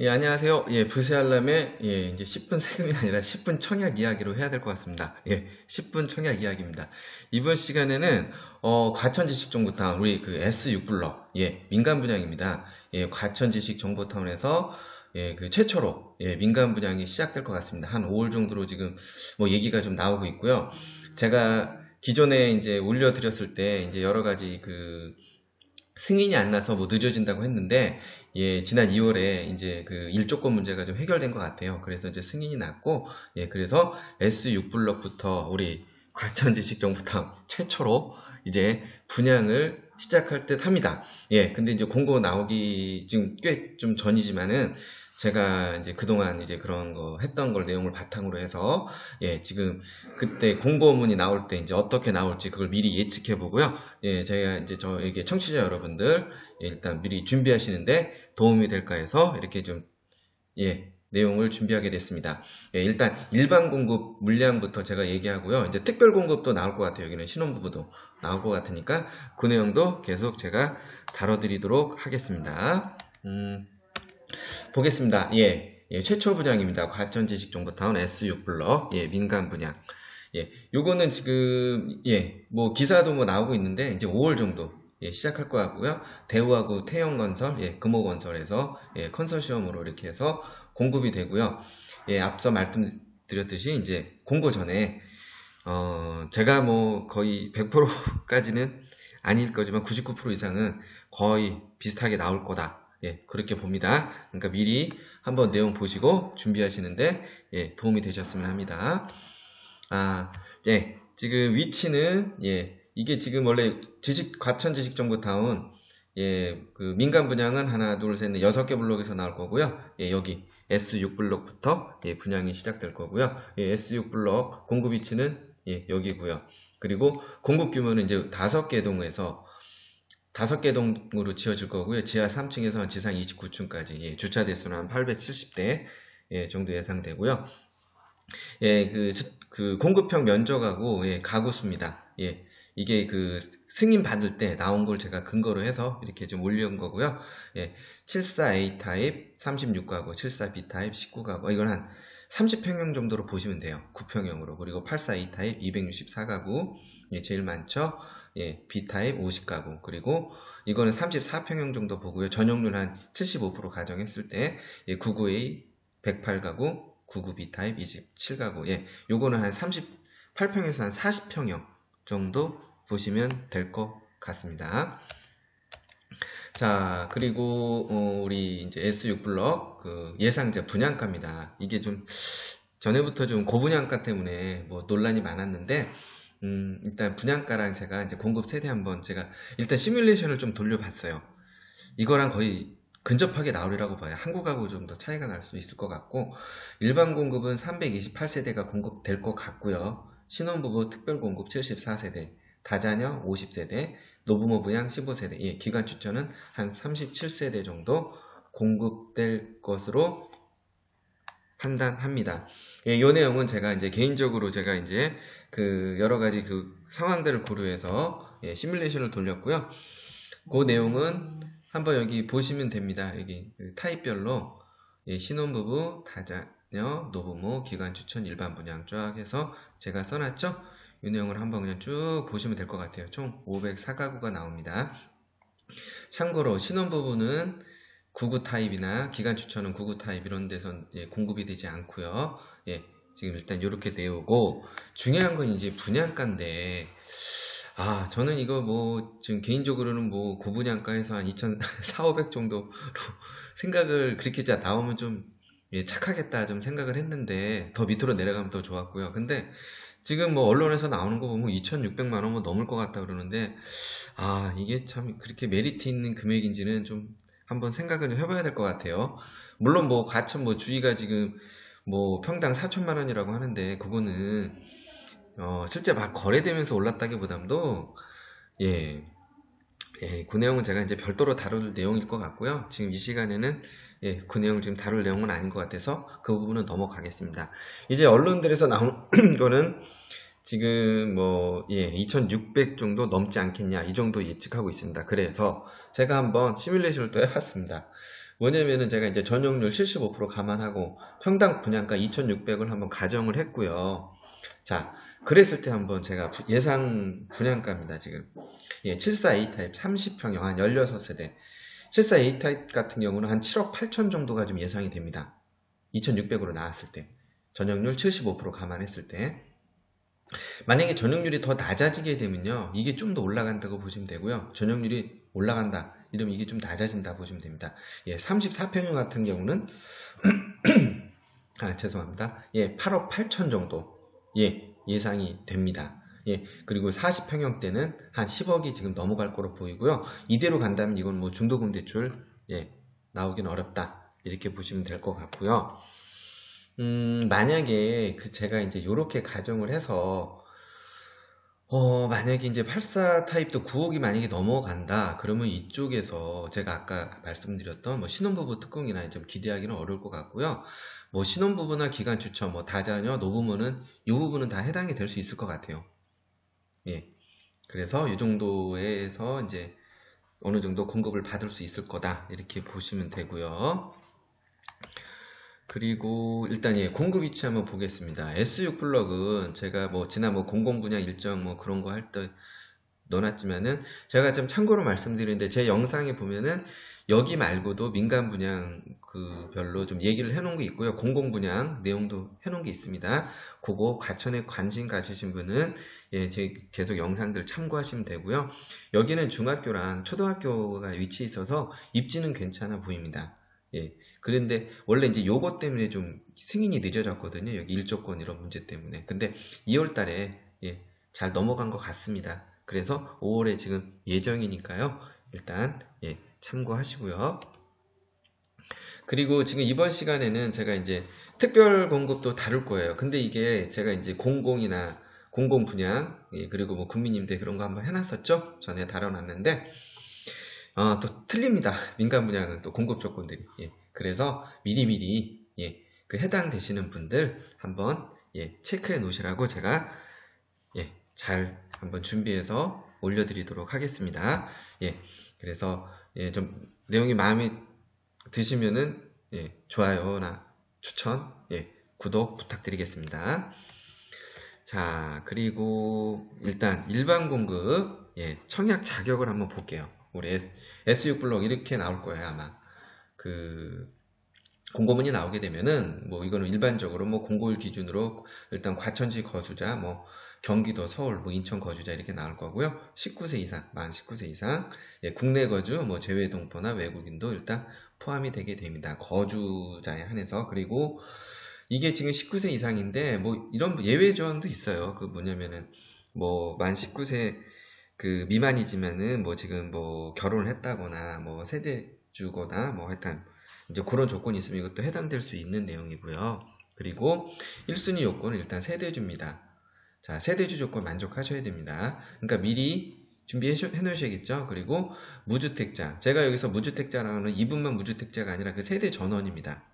예, 안녕하세요. 예, 부세알람의 예, 이제 10분 세금이 아니라 10분 청약 이야기로 해야 될 것 같습니다. 예, 10분 청약 이야기입니다. 이번 시간에는 어, 과천지식 정보타운 우리 그 S6블럭 예, 민간 분양입니다. 예, 과천지식 정보타운에서 예, 그 최초로 예, 민간 분양이 시작될 것 같습니다. 한 5월 정도로 지금 뭐 얘기가 좀 나오고 있고요. 제가 기존에 이제 올려드렸을 때 이제 여러 가지 그 승인이 안 나서 뭐 늦어진다고 했는데 예, 지난 2월에 이제 그 일조권 문제가 좀 해결된 것 같아요. 그래서 이제 승인이 났고, 예, 그래서 S6 블럭부터 우리 과천지식 정부터 최초로 이제 분양을 시작할 듯 합니다. 예, 근데 이제 공고 나오기 지금 꽤 좀 전이지만은 제가 이제 그동안 이제 그런 거 했던 걸 내용을 바탕으로 해서 예 지금 그때 공고문이 나올 때 이제 어떻게 나올지 그걸 미리 예측해 보고요 예 제가 이제 저에게 청취자 여러분들 예, 일단 미리 준비하시는데 도움이 될까 해서 이렇게 좀 예 내용을 준비하게 됐습니다. 예, 일단 일반 공급 물량부터 제가 얘기하고요. 이제 특별 공급도 나올 것 같아요. 여기는 신혼부부도 나올 것 같으니까 그 내용도 계속 제가 다뤄드리도록 하겠습니다. 음. 보겠습니다. 예, 예 최초 분양입니다. 과천지식정보타운 S6 블럭, 예, 민간 분양. 예, 요거는 지금, 예, 뭐 기사도 뭐 나오고 있는데, 이제 5월 정도, 예, 시작할 거 같고요. 대우하고 태영건설, 예, 금호건설에서, 예, 컨소시엄으로 이렇게 해서 공급이 되고요. 예, 앞서 말씀드렸듯이, 이제 공고 전에, 어, 제가 뭐 거의 100%까지는 아닐 거지만 99% 이상은 거의 비슷하게 나올 거다. 예, 그렇게 봅니다. 그러니까 미리 한번 내용 보시고 준비하시는데 예, 도움이 되셨으면 합니다. 아, 예, 지금 위치는 예, 이게 지금 원래 지식 과천 지식 정보 타운 예, 그 민간 분양은 하나, 둘, 셋, 넷, 여섯 개 블록에서 나올 거고요. 예, 여기 S6 블록부터 예, 분양이 시작될 거고요. 예, S6 블록 공급 위치는 예, 여기고요. 그리고 공급 규모는 이제 다섯 개 동에서 다섯 개 동으로 지어질 거고요. 지하 3층에서 지상 29층까지 예, 주차 대수는 한 870대 예, 정도 예상되고요. 예, 그, 그 공급형 면적하고 예, 가구 수입니다. 예, 이게 그 승인 받을 때 나온 걸 제가 근거로 해서 이렇게 좀 올려온 거고요. 예, 74A 타입 36가구, 74B 타입 19가구. 이건 한 30평형 정도로 보시면 돼요. 9평형으로. 그리고 84E 타입 264가구. 예, 제일 많죠. 예, B타입 50가구. 그리고 이거는 34평형 정도 보고요. 전용률 한 75% 가정했을 때 예, 99A 108가구, 99B 타입 27가구. 예, 요거는 한 38평에서 한 40평형 정도 보시면 될 것 같습니다. 자, 그리고 어, 우리 이제 S6 블럭 그 예상자 분양가입니다. 이게 좀 전에부터 좀 고분양가 때문에 뭐 논란이 많았는데 음, 일단 분양가랑 제가 이제 공급 세대 한번 제가 일단 시뮬레이션을 좀 돌려봤어요. 이거랑 거의 근접하게 나오리라고 봐요. 한국하고 좀 더 차이가 날 수 있을 것 같고 일반 공급은 328세대가 공급될 것 같고요. 신혼부부 특별 공급 74세대, 다자녀 50세대, 노부모 부양 15세대, 예, 기간 추천은 한 37세대 정도 공급될 것으로 판단합니다. 예, 이 내용은 제가 이제 개인적으로 제가 이제 그 여러 가지 그 상황들을 고려해서 예, 시뮬레이션을 돌렸고요. 그 내용은 한번 여기 보시면 됩니다. 여기 그 타입별로 예, 신혼부부, 다자녀, 노부모, 기관 추천, 일반 분양 쫙 해서 제가 써놨죠. 이 내용을 한번 그냥 쭉 보시면 될 것 같아요. 총 504가구가 나옵니다. 참고로 신혼부부는 99 타입이나 기간 추천은 99 타입 이런 데선 예, 공급이 되지 않고요. 예, 지금 일단 이렇게 내오고 중요한 건 이제 분양가인데 아 저는 이거 뭐 지금 개인적으로는 뭐 고분양가에서 한 2,400 정도로 생각을 그렇게 자 나오면 좀 예, 착하겠다 좀 생각을 했는데 더 밑으로 내려가면 더 좋았고요. 근데 지금 뭐 언론에서 나오는 거 보면 2,600만 원 뭐 넘을 것 같다 그러는데 아 이게 참 그렇게 메리트 있는 금액인지는 좀 한번 생각을 좀 해봐야 될 것 같아요. 물론 뭐 가천 뭐 주의가 지금 뭐 평당 4천만 원이라고 하는데 그거는 어 실제 막 거래되면서 올랐다기보담도 예, 예, 그 내용은 제가 이제 별도로 다룰 내용일 것 같고요. 지금 이 시간에는 예, 그 내용을 지금 다룰 내용은 아닌 것 같아서 그 부분은 넘어가겠습니다. 이제 언론들에서 나온 거는 지금 뭐, 예, 2600 정도 넘지 않겠냐, 이 정도 예측하고 있습니다. 그래서 제가 한번 시뮬레이션을 또 해봤습니다. 뭐냐면은 제가 이제 전용률 75% 감안하고 평당 분양가 2,600을 한번 가정을 했고요. 자, 그랬을 때 한번 제가 부- 예상 분양가입니다, 지금. 예, 74A 타입 30평형 한 16세대. 74A 타입 같은 경우는 한 7억 8천 정도가 좀 예상이 됩니다. 2,600으로 나왔을 때. 전용률 75% 감안했을 때. 만약에 전용률이 더 낮아지게 되면요. 이게 좀 더 올라간다고 보시면 되고요. 전용률이 올라간다. 이러면 이게 좀 낮아진다 보시면 됩니다. 예, 34평형 같은 경우는 아, 죄송합니다. 예, 8억 8천 정도. 예, 예상이 됩니다. 예, 그리고 40평형 때는 한 10억이 지금 넘어갈 거로 보이고요. 이대로 간다면 이건 뭐 중도금 대출, 예, 나오긴 어렵다. 이렇게 보시면 될 것 같고요. 음, 만약에 그 제가 이제 요렇게 가정을 해서 어, 만약에 이제 84 타입도 9억이 만약에 넘어간다. 그러면 이쪽에서 제가 아까 말씀드렸던 뭐 신혼부부 특공이나 좀 기대하기는 어려울 것 같고요. 뭐 신혼부부나 기간 추천, 뭐 다자녀, 노부모는 이 부분은 다 해당이 될 수 있을 것 같아요. 예. 그래서 이 정도에서 이제 어느 정도 공급을 받을 수 있을 거다. 이렇게 보시면 되고요. 그리고 일단 예, 공급 위치 한번 보겠습니다. S6 블럭은 제가 뭐 지난 뭐 공공 분야 일정 뭐 그런 거 할 때 넣어놨지만은 제가 좀 참고로 말씀드리는데 제 영상에 보면은 여기 말고도 민간 분양 그 별로 좀 얘기를 해놓은 게 있고요. 공공 분양 내용도 해놓은 게 있습니다. 그거 과천에 관심 가지신 분은 예, 제 계속 영상들 참고하시면 되고요. 여기는 중학교랑 초등학교가 위치해 있어서 입지는 괜찮아 보입니다. 예. 그런데 원래 이제 요것 때문에 좀 승인이 늦어졌거든요. 여기 일조권 이런 문제 때문에. 근데 2월 달에 예, 잘 넘어간 것 같습니다. 그래서 5월에 지금 예정이니까요. 일단 예, 참고하시고요. 그리고 지금 이번 시간에는 제가 이제 특별 공급도 다룰 거예요. 근데 이게 제가 이제 공공이나 공공 분양 예, 그리고 뭐 국민임대 그런 거 한번 해놨었죠. 전에 다뤄놨는데 어, 또 틀립니다. 민간 분양은 또 공급 조건들이. 예. 그래서 미리미리 예, 그 해당 되시는 분들 한번 예, 체크해 놓으시라고 제가 예, 잘 한번 준비해서 올려드리도록 하겠습니다. 예, 그래서 예, 좀 내용이 마음에 드시면은 예, 좋아요나 추천, 예, 구독 부탁드리겠습니다. 자, 그리고 일단 일반 공급 예, 청약 자격을 한번 볼게요. 우리 S6 블록 이렇게 나올 거예요, 아마. 그 공고문이 나오게 되면은 뭐 이거는 일반적으로 뭐 공고일 기준으로 일단 과천시 거주자 뭐 경기도 서울 뭐 인천 거주자 이렇게 나올 거고요. 19세 이상 만 19세 이상. 예, 국내 거주 뭐 제외 동포나 외국인도 일단 포함이 되게 됩니다. 거주자에 한해서. 그리고 이게 지금 19세 이상인데 뭐 이런 예외 조항도 있어요. 그 뭐냐면은 뭐 만 19세 그 미만이지만은 뭐 지금 뭐 결혼을 했다거나 뭐 세대 주거나 뭐 하여튼 이제 그런 조건이 있으면 이것도 해당될 수 있는 내용이고요. 그리고 1순위 요건은 일단 세대주입니다. 자, 세대주 조건 만족하셔야 됩니다. 그러니까 미리 준비해 놓으셔야겠죠. 그리고 무주택자. 제가 여기서 무주택자라는 이분만 무주택자가 아니라 그 세대 전원입니다.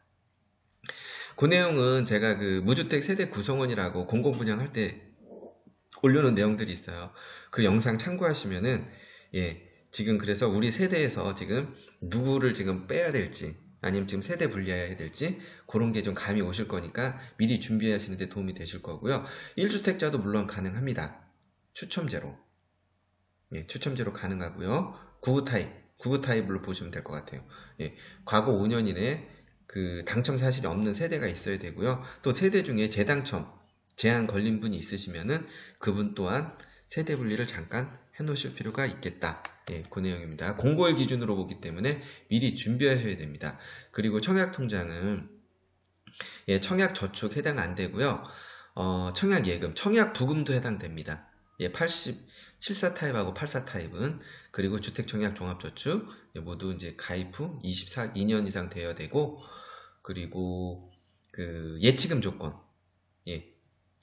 그 내용은 제가 그 무주택 세대 구성원이라고 공공분양할 때 올려놓은 내용들이 있어요. 그 영상 참고하시면은 예, 지금 그래서 우리 세대에서 지금 누구를 지금 빼야 될지 아니면 지금 세대 분리해야 될지 그런 게 좀 감이 오실 거니까 미리 준비하시는 데 도움이 되실 거고요. 1주택자도 물론 가능합니다. 추첨제로. 예, 추첨제로 가능하고요. 구구 타입, 구구 타입으로 보시면 될 것 같아요. 예, 과거 5년 이내 그 당첨 사실이 없는 세대가 있어야 되고요. 또 세대 중에 재당첨 제한 걸린 분이 있으시면은 그분 또한 세대 분리를 잠깐 해 놓으실 필요가 있겠다. 예, 그 내용입니다. 공고일 기준으로 보기 때문에 미리 준비하셔야 됩니다. 그리고 청약 통장은 예, 청약 저축 해당 안 되고요. 어, 청약 예금, 청약 부금도 해당됩니다. 예, 80, 74 타입하고 84 타입은 그리고 주택 청약 종합 저축 예, 모두 이제 가입 후 24, 2년 이상 되어야 되고 그리고 그 예치금 조건 예,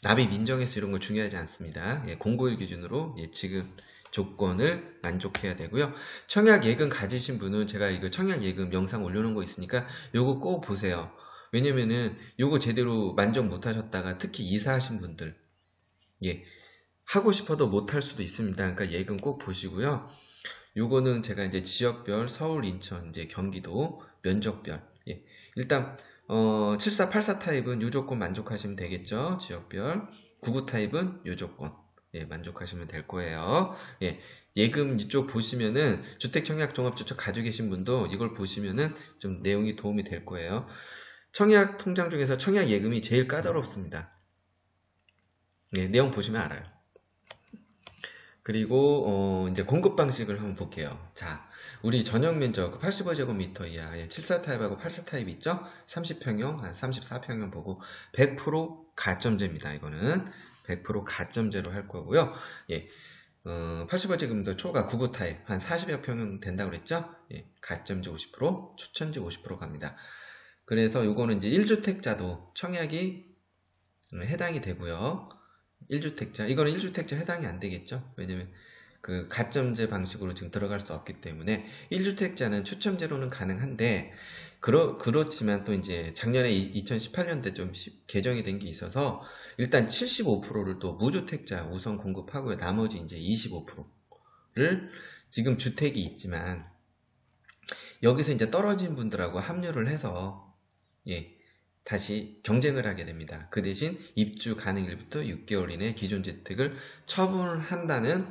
납입 인정해서 이런 거 중요하지 않습니다. 예, 공고일 기준으로 예치금 조건을 만족해야 되고요. 청약 예금 가지신 분은 제가 이거 청약 예금 영상 올려놓은 거 있으니까 요거 꼭 보세요. 왜냐면은 요거 제대로 만족 못 하셨다가 특히 이사하신 분들 예 하고 싶어도 못 할 수도 있습니다. 그러니까 예금 꼭 보시고요. 요거는 제가 이제 지역별 서울, 인천, 이제 경기도 면적별. 예. 일단 어, 7484 타입은 요 조건 만족하시면 되겠죠. 지역별. 99 타입은 요 조건. 예, 만족하시면 될 거예요. 예, 예금 이쪽 보시면은 주택청약 종합저축 가지고 계신 분도 이걸 보시면은 좀 내용이 도움이 될 거예요. 청약 통장 중에서 청약 예금이 제일 까다롭습니다. 예, 내용 보시면 알아요. 그리고 어, 이제 공급 방식을 한번 볼게요. 자, 우리 전용 면적 85제곱미터 이하 74 타입하고 84 타입 있죠? 30평형, 한 34평형 보고 100% 가점제입니다. 이거는 100% 가점제로 할 거고요. 예. 어, 85제곱미터 초과 99 타입 한 40여 평형 된다고 그랬죠? 예. 가점제 50%, 추천제 50% 갑니다. 그래서 요거는 이제 1주택자도 청약이 해당이 되고요. 1주택자, 이거는 1주택자 해당이 안 되겠죠? 왜냐면 그 가점제 방식으로 지금 들어갈 수 없기 때문에 1주택자는 추첨제로는 가능한데 그러, 그렇지만 또 이제 작년에 2018년대 좀 개정이 된 게 있어서 일단 75%를 또 무주택자 우선 공급하고요. 나머지 이제 25%를 지금 주택이 있지만 여기서 이제 떨어진 분들하고 합류를 해서 예, 다시 경쟁을 하게 됩니다. 그 대신 입주 가능일부터 6개월 이내 기존 주택을 처분한다는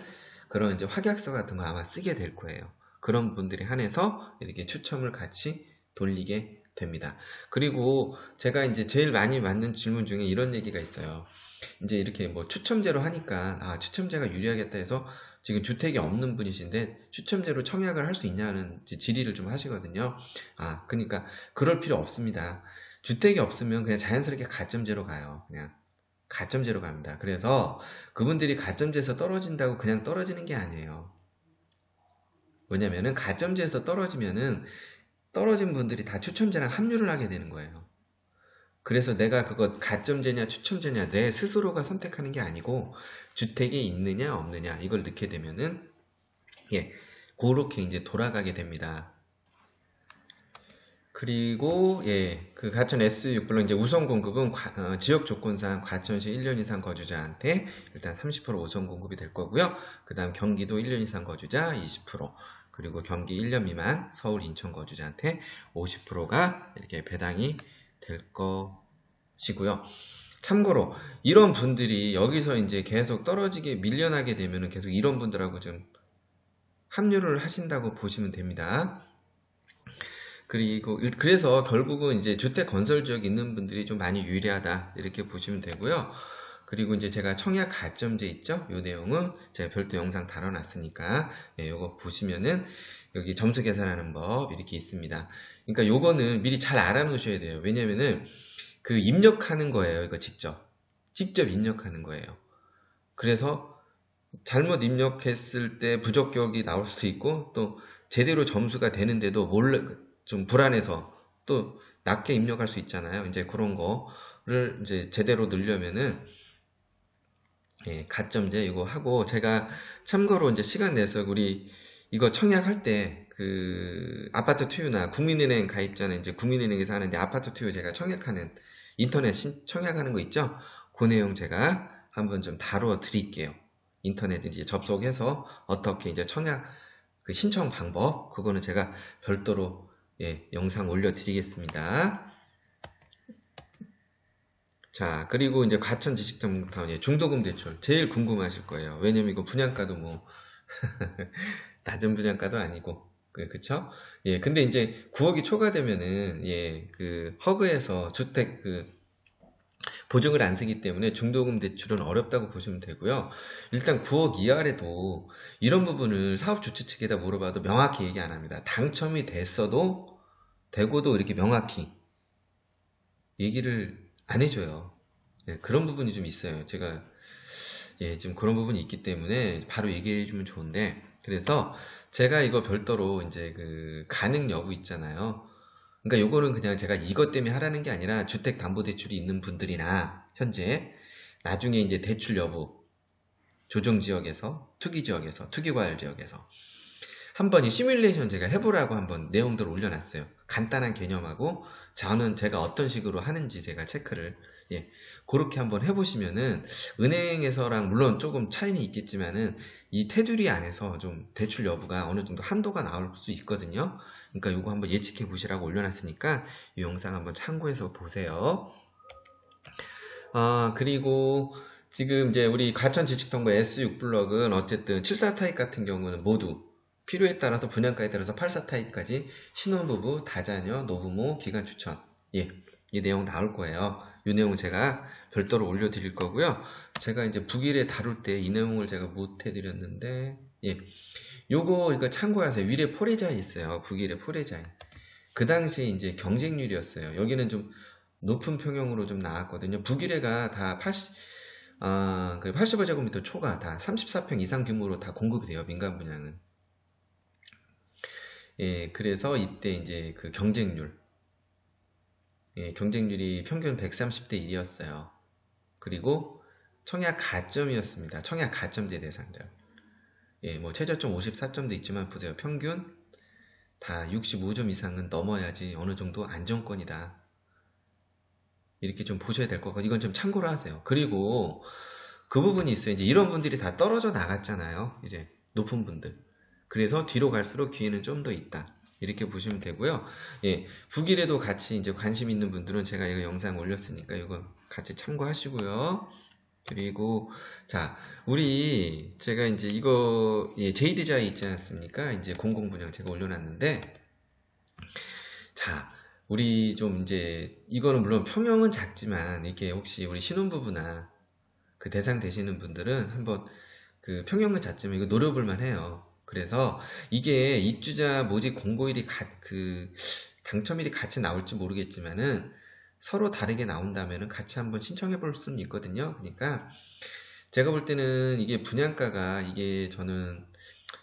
그런 이제 확약서 같은 거 아마 쓰게 될 거예요. 그런 분들이 한해서 이렇게 추첨을 같이 돌리게 됩니다. 그리고 제가 이제 제일 많이 맞는 질문 중에 이런 얘기가 있어요. 이제 이렇게 뭐 추첨제로 하니까 아 추첨제가 유리하겠다 해서 지금 주택이 없는 분이신데 추첨제로 청약을 할 수 있냐는 질의를 좀 하시거든요. 아 그러니까 그럴 필요 없습니다. 주택이 없으면 그냥 자연스럽게 가점제로 가요. 그냥 가점제로 갑니다. 그래서 그분들이 가점제에서 떨어진다고 그냥 떨어지는 게 아니에요. 왜냐면은 가점제에서 떨어지면은 떨어진 분들이 다 추첨제랑 합류를 하게 되는 거예요. 그래서 내가 그거 가점제냐 추첨제냐 내 스스로가 선택하는 게 아니고 주택이 있느냐 없느냐 이걸 넣게 되면은 예 그렇게 이제 돌아가게 됩니다. 그리고 예, 그 가천 S6블록 이제 우선 공급은 과, 어, 지역 조건상 과천시 1년 이상 거주자한테 일단 30% 우선 공급이 될 거고요. 그다음 경기도 1년 이상 거주자 20%, 그리고 경기 1년 미만 서울 인천 거주자한테 50%가 이렇게 배당이 될 것이고요. 참고로 이런 분들이 여기서 이제 계속 떨어지게 밀려나게 되면은 계속 이런 분들하고 좀 합류를 하신다고 보시면 됩니다. 그리고 그래서 결국은 이제 주택 건설 지역 있는 분들이 좀 많이 유리하다 이렇게 보시면 되고요. 그리고 이제 제가 청약 가점제 있죠? 이 내용은 제가 별도 영상 다뤄놨으니까 예, 요거 보시면은 여기 점수 계산하는 법 이렇게 있습니다. 그러니까 요거는 미리 잘 알아놓으셔야 돼요. 왜냐면은 그 입력하는 거예요. 이거 직접 직접 입력하는 거예요. 그래서 잘못 입력했을 때 부적격이 나올 수도 있고 또 제대로 점수가 되는데도 몰래 좀 불안해서 또 낮게 입력할 수 있잖아요. 이제 그런 거를 이제 제대로 넣으려면은 예, 가점제 이거 하고 제가 참고로 이제 시간 내서 우리 이거 청약할 때 그 아파트 투유나 국민은행 가입자는 이제 국민은행에서 하는데 아파트 투유 제가 청약하는 인터넷 신, 청약하는 거 있죠? 그 내용 제가 한번 좀 다루어 드릴게요. 인터넷 이제 접속해서 어떻게 이제 청약 그 신청 방법 그거는 제가 별도로 예, 영상 올려드리겠습니다. 자, 그리고 이제 과천 지식정타운 예, 중도금 대출 제일 궁금하실 거예요. 왜냐면 이거 분양가도 뭐 낮은 분양가도 아니고 그, 그쵸? 예, 근데 이제 9억이 초과되면은 예, 그 허그에서 주택 그 보증을 안 쓰기 때문에 중도금 대출은 어렵다고 보시면 되고요. 일단 9억 이하래도 이런 부분을 사업 주체 측에다 물어봐도 명확히 얘기 안 합니다. 당첨이 됐어도 되고도 이렇게 명확히 얘기를 안 해줘요. 예, 그런 부분이 좀 있어요. 제가 예, 좀 그런 부분이 있기 때문에 바로 얘기해 주면 좋은데 그래서 제가 이거 별도로 이제 그 가능 여부 있잖아요. 그러니까 요거는 그냥 제가 이것 때문에 하라는 게 아니라 주택담보대출이 있는 분들이나 현재 나중에 이제 대출 여부 조정 지역에서 투기 지역에서 투기 과열 지역에서 한번 이 시뮬레이션 제가 해보라고 한번 내용들을 올려놨어요. 간단한 개념하고 저는 제가 어떤 식으로 하는지 제가 체크를 예, 그렇게 한번 해보시면은 은행에서랑 물론 조금 차이는 있겠지만은 이 테두리 안에서 좀 대출 여부가 어느 정도 한도가 나올 수 있거든요. 그러니까 이거 한번 예측해 보시라고 올려놨으니까 이 영상 한번 참고해서 보세요. 아 그리고 지금 이제 우리 가천 지식정보 S6 블럭은 어쨌든 74 타입 같은 경우는 모두 필요에 따라서 분양가에 따라서 84 타입까지 신혼부부, 다자녀, 노부모, 기간 추천 예, 이 내용 나올 거예요. 이 내용은 제가 별도로 올려드릴 거고요. 제가 이제 북일에 다룰 때 이 내용을 제가 못 해드렸는데, 예. 요거 이거 참고하세요. 위례 포레자에 있어요. 북일의 포레자에. 그 당시에 이제 경쟁률이었어요. 여기는 좀 높은 평형으로 좀 나왔거든요. 북일회가 다 80, 아, 그 85제곱미터 초가 다 34평 이상 규모로 다 공급이 돼요. 민간 분양은. 예, 그래서 이때 이제 그 경쟁률, 예, 경쟁률이 평균 130대 1이었어요. 그리고 청약 가점이었습니다. 청약 가점제 대상자. 예, 뭐 최저점 54점도 있지만 보세요. 평균 다 65점 이상은 넘어야지 어느 정도 안정권이다. 이렇게 좀 보셔야 될 것 같고 이건 좀 참고로 하세요. 그리고 그 부분이 있어요. 이제 이런 분들이 다 떨어져 나갔잖아요. 이제 높은 분들. 그래서 뒤로 갈수록 기회는 좀 더 있다. 이렇게 보시면 되고요. 예, 북일에도 같이 이제 관심 있는 분들은 제가 이거 영상 올렸으니까 이거 같이 참고하시고요. 그리고 자, 우리 제가 이제 이거 예, 제이디자이 있지 않습니까? 이제 공공분양 제가 올려놨는데 자, 우리 좀 이제 이거는 물론 평형은 작지만 이게 혹시 우리 신혼부부나 그 대상 되시는 분들은 한번 그 평형은 작지만 이거 노려볼만 해요. 그래서 이게 입주자 모집 공고일이 가, 그 당첨일이 같이 나올지 모르겠지만은 서로 다르게 나온다면은 같이 한번 신청해 볼 수는 있거든요. 그러니까 제가 볼 때는 이게 분양가가 이게 저는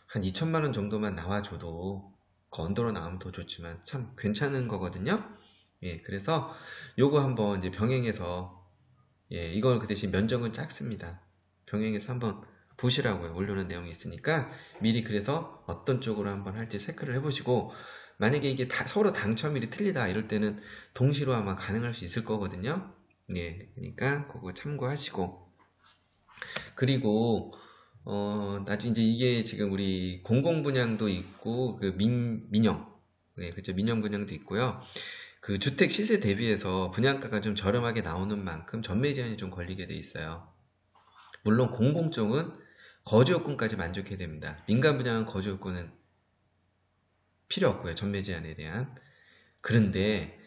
한 2천만 원 정도만 나와줘도 그 언더로 나오면 더 좋지만 참 괜찮은 거거든요. 예, 그래서 요거 한번 이제 병행해서 예, 이건 그 대신 면적은 작습니다. 병행해서 한번 보시라고요. 올려놓은 내용이 있으니까 미리 그래서 어떤 쪽으로 한번 할지 체크를 해보시고 만약에 이게 다, 서로 당첨일이 틀리다 이럴 때는 동시로 아마 가능할 수 있을 거거든요. 예, 그러니까 그거 참고하시고 그리고 어, 나중에 이제 이게 지금 우리 공공 분양도 있고 그 민, 민영 예, 그죠 민영 분양도 있고요. 그 주택 시세 대비해서 분양가가 좀 저렴하게 나오는 만큼 전매 제한이 좀 걸리게 돼 있어요. 물론 공공 쪽은 거주 요건까지 만족해야 됩니다. 민간 분양은 거주 요건은 필요 없고요. 전매 제한에 대한. 그런데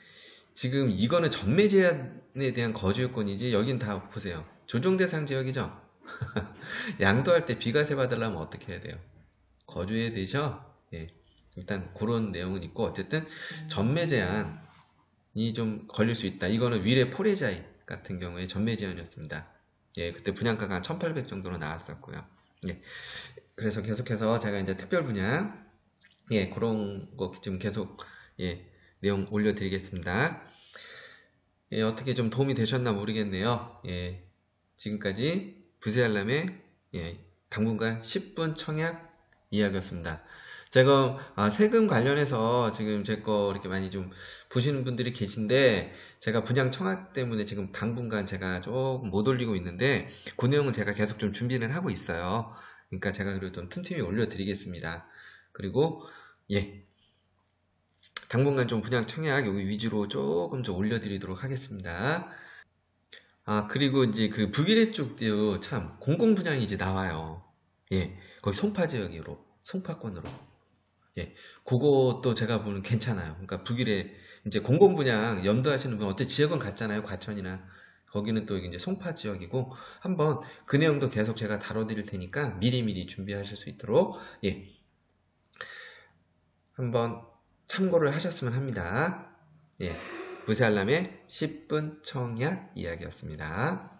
지금 이거는 전매 제한에 대한 거주 요건이지 여긴 다 보세요. 조정 대상 지역이죠. 양도할 때 비과세 받으려면 어떻게 해야 돼요? 거주해야 되죠? 예. 일단 그런 내용은 있고 어쨌든 전매 제한이 좀 걸릴 수 있다. 이거는 위례 포레자이 같은 경우에 전매 제한이었습니다. 예, 그때 분양가가 한 1800 정도로 나왔었고요. 예. 그래서 계속해서 제가 이제 특별 분양, 예, 그런 거좀 계속, 예, 내용 올려드리겠습니다. 예, 어떻게 좀 도움이 되셨나 모르겠네요. 예, 지금까지 부세알람의, 예, 당분간 10분 청약 이야기였습니다. 제가 아, 세금 관련해서 지금 제 거 이렇게 많이 좀 보시는 분들이 계신데 제가 분양 청약 때문에 지금 당분간 제가 조금 못 올리고 있는데 그 내용은 제가 계속 좀 준비를 하고 있어요. 그러니까 제가 그래도 좀 틈틈이 올려드리겠습니다. 그리고 예 당분간 좀 분양 청약 여기 위주로 조금 좀 올려드리도록 하겠습니다. 아 그리고 이제 그 북일의 쪽도 참 공공 분양이 이제 나와요. 예 거기 송파 지역으로 송파권으로 예, 그것도 제가 보는 괜찮아요. 그러니까 북일에 이제 공공 분양 염두하시는 분 어때 지역은 같잖아요. 과천이나 거기는 또 이제 송파 지역이고 한번 그 내용도 계속 제가 다뤄드릴 테니까 미리미리 준비하실 수 있도록 예, 한번 참고를 하셨으면 합니다. 예, 부세알람의 10분 청약 이야기였습니다.